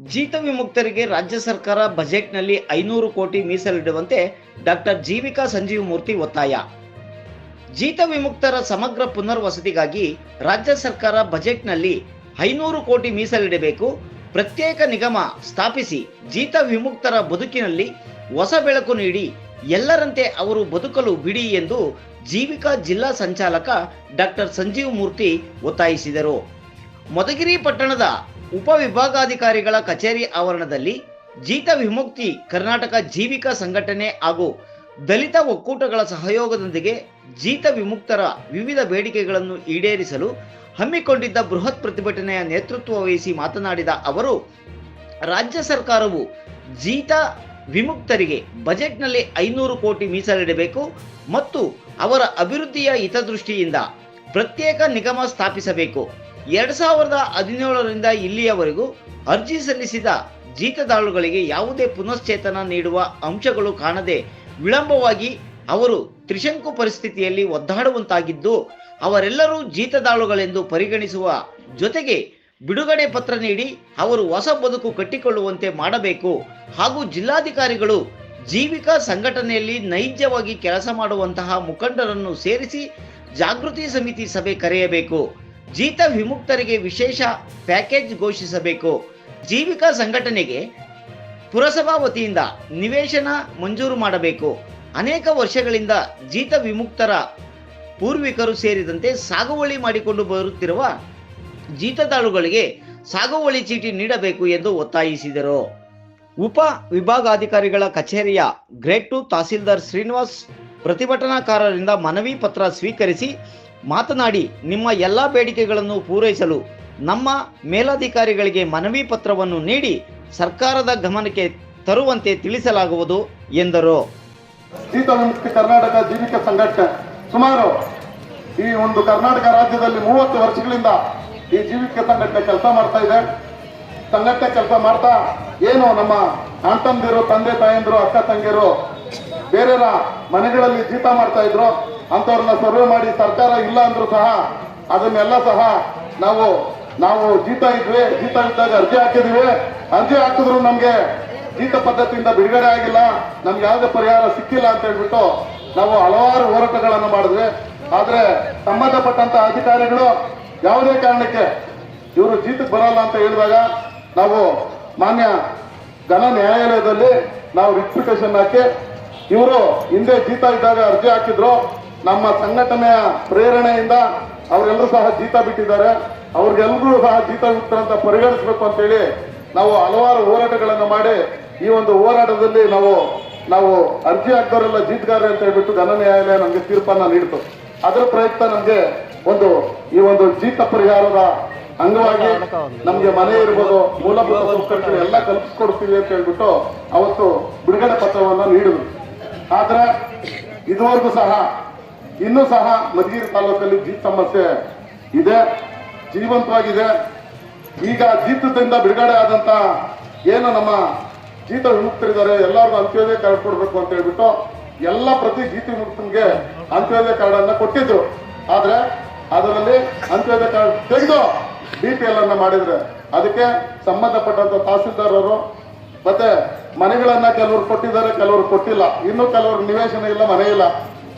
ಜೀತ ವಿಮುಕ್ತರಿಗೆ ರಾಜ್ಯ ಸರ್ಕಾರ ಬಜೆಟ್ನಲ್ಲಿ ಐನೂರು ಕೋಟಿ ಮೀಸಲಿಡುವಂತೆ ಡಾಕ್ಟರ್ ಜೀವಿಕಾ ಸಂಜೀವ ಮೂರ್ತಿ ಒತ್ತಾಯ. ಜೀತ ವಿಮುಕ್ತರ ಸಮಗ್ರ ಪುನರ್ವಸತಿಗಾಗಿ ರಾಜ್ಯ ಸರ್ಕಾರ ಬಜೆಟ್ನಲ್ಲಿ ಐನೂರು ಕೋಟಿ ಮೀಸಲಿಡಬೇಕು. ಪ್ರತ್ಯೇಕ ನಿಗಮ ಸ್ಥಾಪಿಸಿ ಜೀತ ವಿಮುಕ್ತರ ಬದುಕಿನಲ್ಲಿ ಹೊಸ ಬೆಳಕು ನೀಡಿ ಎಲ್ಲರಂತೆ ಅವರು ಬದುಕಲು ಬಿಡಿ ಎಂದು ಜೀವಿಕಾ ಜಿಲ್ಲಾ ಸಂಚಾಲಕ ಡಾಕ್ಟರ್ ಸಂಜೀವ್ ಮೂರ್ತಿ ಒತ್ತಾಯಿಸಿದರು. ಮಧುಗಿರಿ ಪಟ್ಟಣದ ಉಪವಿಭಾಗಾಧಿಕಾರಿಗಳ ಕಚೇರಿ ಆವರಣದಲ್ಲಿ ಜೀತ ವಿಮುಕ್ತಿ ಕರ್ನಾಟಕ ಜೀವಿಕಾ ಸಂಘಟನೆ ಹಾಗೂ ದಲಿತ ಒಕ್ಕೂಟಗಳ ಸಹಯೋಗದೊಂದಿಗೆ ಜೀತ ವಿಮುಕ್ತರ ವಿವಿಧ ಬೇಡಿಕೆಗಳನ್ನು ಈಡೇರಿಸಲು ಹಮ್ಮಿಕೊಂಡಿದ್ದ ಬೃಹತ್ ಪ್ರತಿಭಟನೆಯ ನೇತೃತ್ವ ವಹಿಸಿ ಮಾತನಾಡಿದ ಅವರು, ರಾಜ್ಯ ಸರ್ಕಾರವು ಜೀತ ವಿಮುಕ್ತರಿಗೆ ಬಜೆಟ್ನಲ್ಲಿ ಐನೂರು ಕೋಟಿ ಮೀಸಲಿಡಬೇಕು ಮತ್ತು ಅವರ ಅಭಿವೃದ್ಧಿಯ ಹಿತದೃಷ್ಟಿಯಿಂದ ಪ್ರತ್ಯೇಕ ನಿಗಮ ಸ್ಥಾಪಿಸಬೇಕು. ಎರಡ್ ಸಾವಿರದ ಹದಿನೇಳರಿಂದ ಇಲ್ಲಿಯವರೆಗೂ ಅರ್ಜಿ ಸಲ್ಲಿಸಿದ ಜೀತದಾಳುಗಳಿಗೆ ಯಾವುದೇ ಪುನಶ್ಚೇತನ ನೀಡುವ ಅಂಶಗಳು ಕಾಣದೆ ವಿಳಂಬವಾಗಿ ಅವರು ತ್ರಿಶಂಕು ಪರಿಸ್ಥಿತಿಯಲ್ಲಿ ಒದ್ದಾಡುವಂತಾಗಿದ್ದು, ಅವರೆಲ್ಲರೂ ಜೀತದಾಳುಗಳೆಂದು ಪರಿಗಣಿಸುವ ಜೊತೆಗೆ ಬಿಡುಗಡೆ ಪತ್ರ ನೀಡಿ ಅವರು ಹೊಸ ಬದುಕು ಕಟ್ಟಿಕೊಳ್ಳುವಂತೆ ಮಾಡಬೇಕು. ಹಾಗೂ ಜಿಲ್ಲಾಧಿಕಾರಿಗಳು ಜೀವಿಕಾ ಸಂಘಟನೆಯಲ್ಲಿ ನೈಜವಾಗಿ ಕೆಲಸ ಮಾಡುವಂತಹ ಮುಖಂಡರನ್ನು ಸೇರಿಸಿ ಜಾಗೃತಿ ಸಮಿತಿ ಸಭೆ ಕರೆಯಬೇಕು. ಜೀತ ವಿಮುಕ್ತರಿಗೆ ವಿಶೇಷ ಪ್ಯಾಕೇಜ್ ಘೋಷಿಸಬೇಕು. ಜೀವಿಕಾ ಸಂಘಟನೆಗೆ ಪುರಸಭಾ ವತಿಯಿಂದ ನಿವೇಶನ ಮಂಜೂರು ಮಾಡಬೇಕು. ಅನೇಕ ವರ್ಷಗಳಿಂದ ಜೀತ ವಿಮುಕ್ತರ ಪೂರ್ವಿಕರು ಸೇರಿದಂತೆ ಸಾಗುವಳಿ ಮಾಡಿಕೊಂಡು ಬರುತ್ತಿರುವ ಜೀತದಾಳುಗಳಿಗೆ ಸಾಗುವಳಿ ಚೀಟಿ ನೀಡಬೇಕು ಎಂದು ಒತ್ತಾಯಿಸಿದರು. ಉಪ ವಿಭಾಗಾಧಿಕಾರಿಗಳ ಕಚೇರಿಯ ಗ್ರೇಟ್ ಟು ತಹಸೀಲ್ದಾರ್ ಶ್ರೀನಿವಾಸ್ ಪ್ರತಿಭಟನಾಕಾರರಿಂದ ಮನವಿ ಪತ್ರ ಸ್ವೀಕರಿಸಿ ಮಾತನಾಡಿ ನಿಮ್ಮ ಎಲ್ಲ ಬೇಡಿಕೆಗಳನ್ನು ಪೂರೈಸಲು ನಮ್ಮ ಮೇಲಾಧಿಕಾರಿಗಳಿಗೆ ಮನವಿ ಪತ್ರವನ್ನು ನೀಡಿ ಸರ್ಕಾರದ ಗಮನಕ್ಕೆ ತರುವಂತೆ ತಿಳಿಸಲಾಗುವುದು ಎಂದರು. ಜೀತ ಕರ್ನಾಟಕ ಜೀವಿಕ ಸಂಘಟನೆ. ಸುಮಾರು ಈ ಒಂದು ಕರ್ನಾಟಕ ರಾಜ್ಯದಲ್ಲಿ ಮೂವತ್ತು ವರ್ಷಗಳಿಂದ ಈ ಜೀವಿಕ ಸಂಘಟನೆ ಕೆಲಸ ಮಾಡ್ತಾ ಇದೆ. ಸಂಘಟನೆ ಕೆಲಸ ಮಾಡ್ತಾ ಏನು ನಮ್ಮ ಅಣ್ಣಂದಿರು ತಂದೆ, ತಾಯಂದಿರು, ಅಕ್ಕ, ತಂಗಿಯರು ಬೇರೆಯವರ ಮನೆಗಳಲ್ಲಿ ಜೀತ ಮಾಡ್ತಾ ಇದ್ರು. ಅಂಥವ್ರನ್ನ ಸರ್ವೆ ಮಾಡಿ ಸರ್ಕಾರ ಇಲ್ಲ ಅಂದ್ರೂ ಸಹ ಅದನ್ನೆಲ್ಲ ಸಹ ನಾವು ನಾವು ಜೀತ ಇದ್ವಿ, ಜೀತ ಇದ್ದಾಗ ಅರ್ಜಿ ಹಾಕಿದ್ವಿ. ಅರ್ಜಿ ಹಾಕಿದ್ರು ನಮ್ಗೆ ಜೀತ ಪದ್ಧತಿಯಿಂದ ಬಿಡುಗಡೆ ಆಗಿಲ್ಲ. ನಮ್ಗೆ ಯಾವುದೇ ಪರಿಹಾರ ಸಿಕ್ಕಿಲ್ಲ ಅಂತ ಹೇಳ್ಬಿಟ್ಟು ನಾವು ಹಲವಾರು ಹೋರಾಟಗಳನ್ನು ಮಾಡಿದ್ವಿ. ಆದ್ರೆ ಸಂಬಂಧಪಟ್ಟಂತ ಅಧಿಕಾರಿಗಳು ಯಾವುದೇ ಕಾರಣಕ್ಕೆ ಇವರು ಜೀತಕ್ಕೆ ಬರಲ್ಲ ಅಂತ ಹೇಳಿದಾಗ ನಾವು ಮಾನ್ಯ ಘನ ನ್ಯಾಯಾಲಯದಲ್ಲಿ ನಾವು ರಿಕ್ವಿಟೇಷನ್ ಹಾಕಿ ಇವರು ಹಿಂದೆ ಜೀತ ಇದ್ದಾಗ ಅರ್ಜಿ ಹಾಕಿದ್ರು. ನಮ್ಮ ಸಂಘಟನೆಯ ಪ್ರೇರಣೆಯಿಂದ ಅವರೆಲ್ಲರೂ ಸಹ ಜೀತ ಬಿಟ್ಟಿದ್ದಾರೆ. ಅವ್ರಿಗೆಲ್ಲರೂ ಸಹ ಜೀತ ಮುಕ್ತರಂತ ಪರಿಗಣಿಸಬೇಕು ಅಂತೇಳಿ ನಾವು ಹಲವಾರು ಹೋರಾಟಗಳನ್ನು ಮಾಡಿ ಈ ಒಂದು ಹೋರಾಟದಲ್ಲಿ ನಾವು ನಾವು ಅರ್ಜಿ ಹಾಕ್ದವರೆಲ್ಲ ಜೀತಗಾರ ಅಂತ ಹೇಳ್ಬಿಟ್ಟು ಘನ ನ್ಯಾಯಾಲಯ ನಮಗೆ ತೀರ್ಪನ್ನ ನೀಡಿತು. ಅದರ ಪ್ರಯುಕ್ತ ನಮಗೆ ಒಂದು, ಈ ಒಂದು ಜೀತ ಪರಿಹಾರದ ಅಂಗವಾಗಿ ನಮಗೆ ಮನೆ ಇರ್ಬೋದು, ಮೂಲಭೂತ ಸೌಕರ್ಯಗಳು ಎಲ್ಲ ಕಲ್ಪಿಸ್ಕೊಡ್ತೀವಿ ಅಂತ ಹೇಳ್ಬಿಟ್ಟು ಅವತ್ತು ಬಿಡುಗಡೆ ಪತ್ರವನ್ನು ನೀಡಿದ್ರು. ಆದ್ರೆ ಇದುವರೆಗೂ ಸಹ ಇನ್ನೂ ಸಹ ಮಧುಗಿರಿ ತಾಲೂಕಲ್ಲಿ ಜೀತ್ ಸಮಸ್ಯೆ ಇದೆ, ಜೀವಂತವಾಗಿದೆ. ಈಗ ಜೀತದಿಂದ ಬಿಡುಗಡೆ ಆದಂತ ಏನು ನಮ್ಮ ಜೀತ ವಿಮುಕ್ತರಿದ್ದಾರೆ ಎಲ್ಲರಿಗೂ ಅಂತ್ಯೋದಯ ಕಾರ್ಡ್ ಕೊಡಬೇಕು ಅಂತ ಹೇಳ್ಬಿಟ್ಟು ಎಲ್ಲ ಪ್ರತಿ ಜೀತ ವಿಮುಕ್ತನಿಗೆ ಅಂತ್ಯೋದಯ ಕಾರ್ಡ್ ಅನ್ನ ಕೊಟ್ಟಿದ್ರು. ಆದ್ರೆ ಅದರಲ್ಲಿ ಅಂತ್ಯೋದಯ ಕಾರ್ಡ್ ತೆಗೆದು ಬಿ ಪಿ ಎಲ್ ಅನ್ನ ಮಾಡಿದ್ರೆ, ಅದಕ್ಕೆ ಸಂಬಂಧಪಟ್ಟಂತ ತಹಸೀಲ್ದಾರ್ ಅವರು ಮತ್ತೆ ಮನೆಗಳನ್ನ ಕೆಲವರು ಕೊಟ್ಟಿದ್ದಾರೆ, ಕೆಲವರು ಕೊಟ್ಟಿಲ್ಲ. ಇನ್ನು ಕೆಲವರು ನಿವೇಶನ ಇಲ್ಲ, ಮನೆ ಇಲ್ಲ.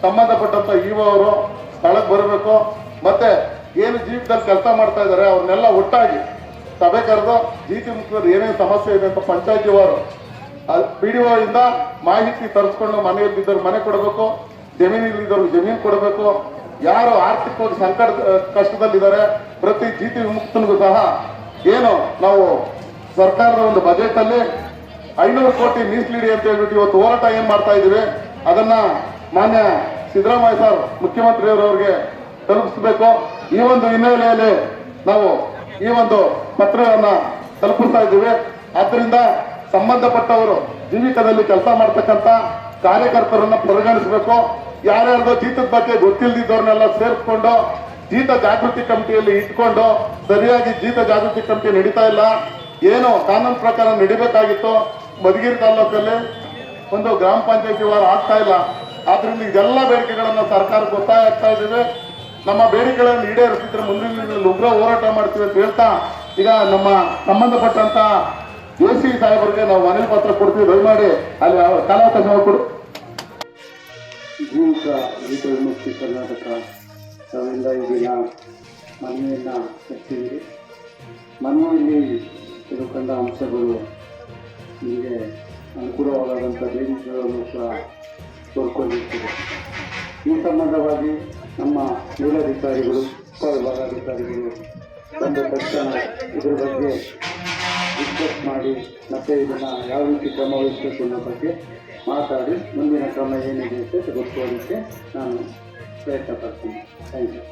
ಸಂಬಂಧಪಟ್ಟಂತ ಇಒ ಅವರು ಸ್ಥಳಕ್ಕೆ ಬರಬೇಕು. ಮತ್ತೆ ಏನು ಜೀವಿತದಲ್ಲಿ ಕೆಲಸ ಮಾಡ್ತಾ ಇದ್ದಾರೆ, ಅವ್ರನ್ನೆಲ್ಲ ಒಟ್ಟಾಗಿ ಸಭೆ ಕರೆದು ಜೀತಿ ಮುಖ್ಯರು ಏನೇನು ಸಮಸ್ಯೆ ಇದೆ ಅಂತ ಪಂಚಾಯತಿಯವರು ಪಿ ಡಿ ಇಂದ ಮಾಹಿತಿ ತರಿಸ್ಕೊಂಡು ಮನೆಯಲ್ಲಿದ್ದವ್ರು ಮನೆ ಕೊಡಬೇಕು ಜಮೀನಿಲ್ಲಿದ್ದವ್ರು ಜಮೀನು ಕೊಡಬೇಕು. ಯಾರು ಆರ್ಥಿಕವಾಗಿ ಸಂಕಟ, ಕಷ್ಟದಲ್ಲಿದ್ದಾರೆ, ಪ್ರತಿ ಜೀತಿ ವಿಮುಕ್ತನಿಗೂ ಸಹ ಏನು ನಾವು ಸರ್ಕಾರದ ಒಂದು ಬಜೆಟ್ ಅಲ್ಲಿ ಐನೂರು ಕೋಟಿ ಮೀಸಲಿಡಿ ಅಂತ ಹೇಳ್ಬಿಟ್ಟು ಇವತ್ತು ಹೋರಾಟ ಏನ್ ಮಾಡ್ತಾ ಇದೀವಿ ಅದನ್ನ ಮಾನ್ಯ ಸಿದ್ದರಾಮಯ್ಯ ಸರ್, ಮುಖ್ಯಮಂತ್ರಿಯವರವ್ರಿಗೆ ತಲುಪಿಸಬೇಕು. ಈ ಒಂದು ಹಿನ್ನೆಲೆಯಲ್ಲಿ ನಾವು ಈ ಒಂದು ಪತ್ರವನ್ನು ತಲುಪಿಸ್ತಾ ಇದ್ದೀವಿ. ಆದ್ದರಿಂದ ಸಂಬಂಧಪಟ್ಟವರು ಜೀವಿತದಲ್ಲಿ ಕೆಲಸ ಮಾಡ್ತಕ್ಕಂಥ ಕಾರ್ಯಕರ್ತರನ್ನ ಪರಿಗಣಿಸಬೇಕು. ಯಾರ್ಯಾರ್ದೋ ಜೀತದ ಬಗ್ಗೆ ಗೊತ್ತಿಲ್ಲದಿದ್ದವ್ರನ್ನೆಲ್ಲ ಸೇರಿಸ್ಕೊಂಡು ಜೀತ ಜಾಗೃತಿ ಕಮಿಟಿಯಲ್ಲಿ ಇಟ್ಕೊಂಡು ಸರಿಯಾಗಿ ಜೀತ ಜಾಗೃತಿ ಕಮಿಟಿ ನಡೀತಾ ಇಲ್ಲ. ಏನು ಕಾನೂನು ಪ್ರಕಾರ ನಡಿಬೇಕಾಗಿತ್ತು. ಮಧುಗಿರಿ ತಾಲೂಕಲ್ಲಿ ಒಂದು ಗ್ರಾಮ ಪಂಚಾಯತಿ ವಾರ ಆಗ್ತಾ ಇಲ್ಲ. ಆದ್ರಿಂದ ಇದೆಲ್ಲ ಬೇಡಿಕೆಗಳನ್ನು ಸರ್ಕಾರ ಗೊತ್ತಾಗ್ತಾ ಇದ್ದೀವಿ. ನಮ್ಮ ಬೇಡಿಕೆಗಳನ್ನು ಈಡೇರಿಸಿದ್ರೆ ಮುಂದಿನ ದಿನದಲ್ಲಿ ಉಗ್ರ ಹೋರಾಟ ಮಾಡ್ತೀವಿ ಅಂತ ಹೇಳ್ತಾ, ಈಗ ನಮ್ಮ ಸಂಬಂಧಪಟ್ಟಂತ ಸಿ ಸಾಹೇಬರಿಗೆ ನಾವು ಮನವಿ ಪತ್ರ ಕೊಡ್ತೀವಿ. ದಯಮಾಡಿ ಅಲ್ಲಿ ಕಾಲಾವಕಾಶ ಕೊಡು. ಜೀವಿತ ವಿಮುಕ್ತಿ ಕರ್ನಾಟಕ. ತಾವಿಂದ ಇದೀಗ ಮನವಿಯನ್ನು ಎತ್ತಿದ್ದೀರಿ ಮನವಿಯಲ್ಲಿ ತಿಳ್ಕೊಂಡ ಅಂಶಗಳು ನಿಮಗೆ ಅನುಕೂಲವಾದಂಥ ಬೇಡಿಕೆಗಳನ್ನು ಸಹ ತೋರ್ಕೊಂಡಿರ್ತೀವಿ. ಈ ಸಂಬಂಧವಾಗಿ ನಮ್ಮ ಮೇಲಧಿಕಾರಿಗಳು ಉಪವಿಭಾಗಾಧಿಕಾರಿಗಳು ಬಂದ ತಕ್ಷಣ ಇದ್ರ ಬಗ್ಗೆ ಡಿಸ್ಕಸ್ ಮಾಡಿ ಮತ್ತೆ ಇದನ್ನು ಯಾವ ರೀತಿ ಕ್ರಮ ವಹಿಸಬೇಕು ಅನ್ನೋ ಬಗ್ಗೆ ಮಾತಾಡಿ ಮುಂದಿನ ಕ್ರಮ ಏನಿದೆ ಅಂತ ತೆಗೆದುಕೊಳ್ಳೋದಕ್ಕೆ ನಾನು ಪ್ರಯತ್ನ ಪಡ್ತೀನಿ. Thank you